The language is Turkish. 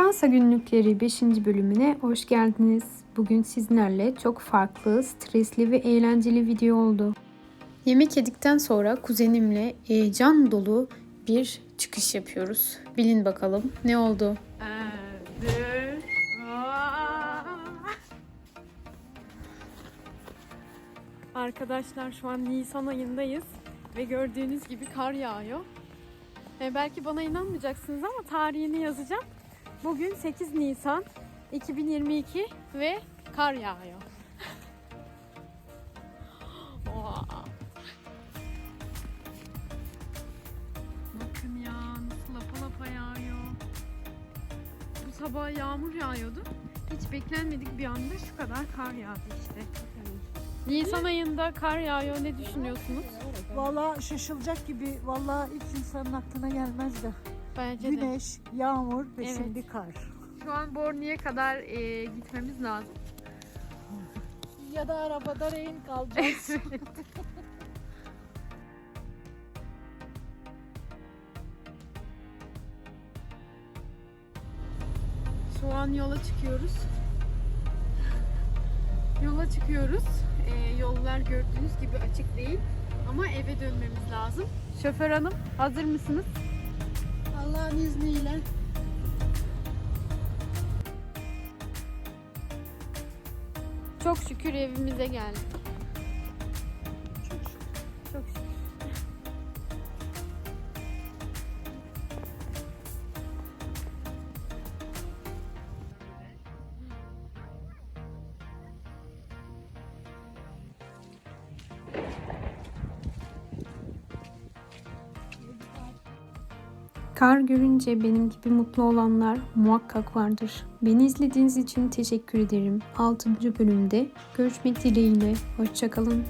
Fransa günlükleri 5. bölümüne hoş geldiniz. Bugün sizlerle çok farklı, stresli ve eğlenceli video oldu. Yemek yedikten sonra kuzenimle heyecan dolu bir çıkış yapıyoruz. Bilin bakalım ne oldu? Arkadaşlar şu an Nisan ayındayız ve gördüğünüz gibi kar yağıyor. E, belki bana inanmayacaksınız ama tarihini yazacağım. Bugün 8 Nisan 2022 ve kar yağıyor. Bakın ya nasıl lapa lapa yağıyor. Bu sabah yağmur yağıyordu. Hiç beklenmedik bir anda şu kadar kar yağdı işte. Nisan ayında kar yağıyor. Ne düşünüyorsunuz? Valla şaşılacak gibi. Valla hiç insanın aklına gelmez de. Bence de. Güneş, yağmur ve Evet. şimdi kar. Şu an Bornu'ya kadar e, gitmemiz lazım. Ya da arabada rehin kalacağız. Şu an yola çıkıyoruz. Yola çıkıyoruz. E, yollar gördüğünüz gibi açık değil. Ama eve dönmemiz lazım. Şoför hanım hazır mısınız? Allah'ın izniyle. Çok şükür evimize geldik. Kar görünce benim gibi mutlu olanlar muhakkak vardır. Beni izlediğiniz için teşekkür ederim. 6. bölümde görüşmek dileğiyle. Hoşçakalın.